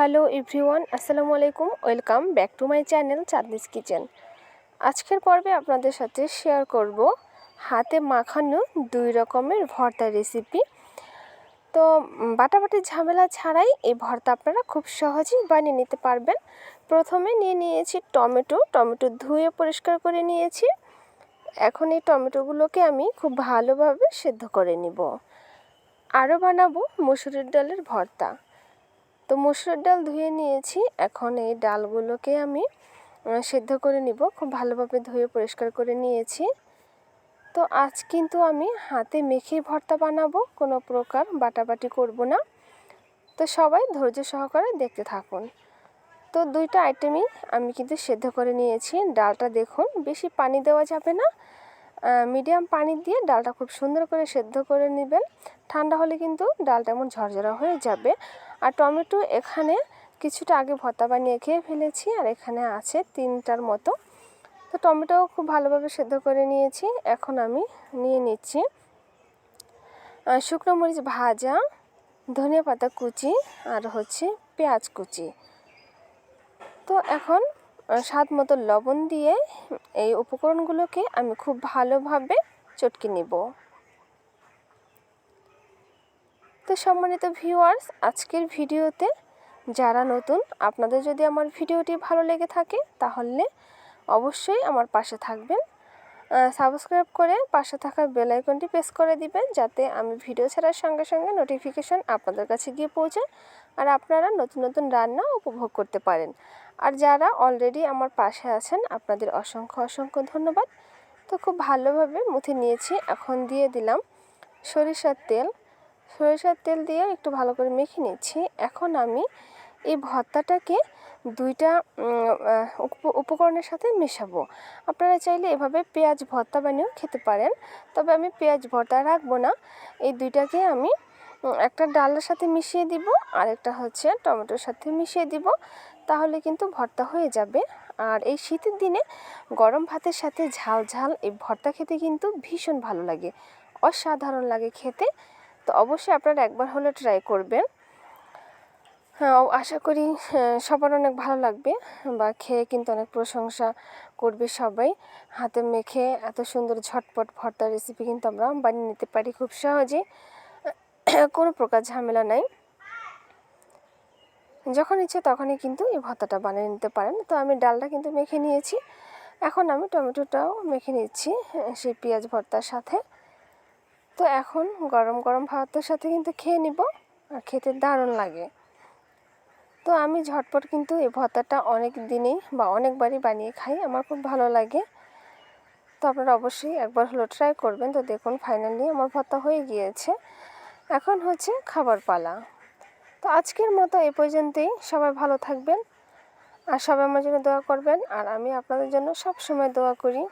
Hello everyone, আসসালামু আলাইকুম, welcome back to my channel Chandni's kitchen. আজকের পর্বে আপনাদের সাথে শেয়ার করব হাতে মাখানো দুই রকমের ভর্তা রেসিপি। তো বাটাবাটি ঝামেলা ছাড়াই এই ভর্তা আপনারা খুব সহজেই বানিয়ে নিতে পারবেন। প্রথমে নিয়ে নিয়েছি টমেটো টমেটো ধুয়ে পরিষ্কার করে নিয়েছি। এখন এই টমেটোগুলোকে আমি খুব ভালোভাবে সেদ্ধ করে নিব। আরও বানাবো মুসুরির ডালের ভর্তা। তো মসুর ডাল ধুয়ে নিয়েছি। এখন এই ডালগুলোকে আমি সেদ্ধ করে নিব। খুব ভালোভাবে ধুয়ে পরিষ্কার করে নিয়েছি। তো আজ কিন্তু আমি হাতে মেখে ভর্তা বানাবো। কোনো প্রকার বাটাবাটি করব না। তো সবাই ধৈর্য সহকারে দেখতে থাকুন। তো দুইটা আইটেমই আমি কিন্তু সেদ্ধ করে নিয়েছি। ডালটা দেখুন, বেশি পানি দেওয়া যাবে না। মিডিয়াম পানি দিয়ে ডালটা খুব সুন্দর করে সেদ্ধ করে নেবেন। ঠান্ডা হলে কিন্তু ডালটা এমন ঝরঝরা হয়ে যাবে। আর টমেটো এখানে কিছুটা আগে ভর্তা বানিয়ে খেয়ে ফেলেছি, আর এখানে আছে তিনটার মতো। তো টমেটোও খুব ভালোভাবে সেদ্ধ করে নিয়েছি, এখন আমি নিয়ে নিচ্ছি শুকনো মরিচ ভাজা, ধনিয়া পাতা কুচি, আর হচ্ছে পেঁয়াজ কুচি। তো এখন স্বাদ মতো লবণ দিয়ে এই উপকরণগুলোকে আমি খুব ভালোভাবে চটকে নেব। তো সম্মানিত ভিউয়ার্স আজকের ভিডিওতে যারা নতুন, আপনাদের যদি আমার ভিডিওটি ভালো লেগে থাকে, তাহলে অবশ্যই আমার পাশে থাকবেন। সাবস্ক্রাইব করে পাশে থাকা বেল আইকনটি প্রেস করে দিবেন, যাতে আমি ভিডিও ছাড়ার সঙ্গে সঙ্গে নোটিফিকেশন আপনাদের কাছে গিয়ে পৌঁছায় আর আপনারা নতুন নতুন রান্না উপভোগ করতে পারেন। আর যারা অলরেডি আমার পাশে আছেন, আপনাদের অসংখ্য অসংখ্য ধন্যবাদ। তো খুব ভালোভাবে মুথে নিয়েছি, এখন দিয়ে দিলাম সরিষার তেল। সরিষার তেল দিয়ে একটু ভালো করে মেখে নিচ্ছি। এখন আমি এই ভর্তাটাকে দুইটা উপকরণের সাথে মেশাবো। আপনারা চাইলে এভাবে পেঁয়াজ ভর্তা বানিয়েও খেতে পারেন। তবে আমি পেঁয়াজ ভর্তা রাখব না। এই দুইটাকে আমি একটা ডালের সাথে মিশিয়ে দিব আর একটা হচ্ছে টমেটোর সাথে মিশিয়ে দিব। তাহলে কিন্তু ভর্তা হয়ে যাবে। আর এই শীতের দিনে গরম ভাতের সাথে ঝাল ঝাল এই ভর্তা খেতে কিন্তু ভীষণ ভালো লাগে। অসাধারণ লাগে খেতে। তো অবশ্যই আপনারা একবার হলে ট্রাই করবেন। হ্যাঁ আশা করি সবার অনেক ভালো লাগবে বা খেয়ে কিন্তু অনেক প্রশংসা করবে সবাই। হাতে মেখে এত সুন্দর ঝটপট ভর্তা রেসিপি কিন্তু আমরা বানিয়ে নিতে পারি খুব সহজেই। কোনো প্রকার ঝামেলা নাই। যখন ইচ্ছে তখনই কিন্তু এই ভর্তাটা বানিয়ে নিতে পারেন। তো আমি ডালটা কিন্তু মেখে নিয়েছি। এখন আমি টমেটোটাও মেখে নিচ্ছি সেই পেঁয়াজ ভর্তার সাথে। তো এখন গরম গরম ভাতের সাথে কিন্তু খেয়ে নিব আর খেতে দারুণ লাগে। তো আমি ঝটপট কিন্তু এই ভর্তাটা অনেক দিনেই বা অনেকবারই বানিয়ে খাই, আমার খুব ভালো লাগে। তো আপনারা অবশ্যই একবার হলো ট্রাই করবেন। তো দেখুন ফাইনালি আমার ভর্তা হয়ে গিয়েছে। এখন হচ্ছে খাবার পালা। তো আজকের মতো এ পর্যন্তই। সবাই ভালো থাকবেন আর সবাই আমার জন্য দোয়া করবেন। আর আমি আপনাদের জন্য সব সময় দোয়া করি।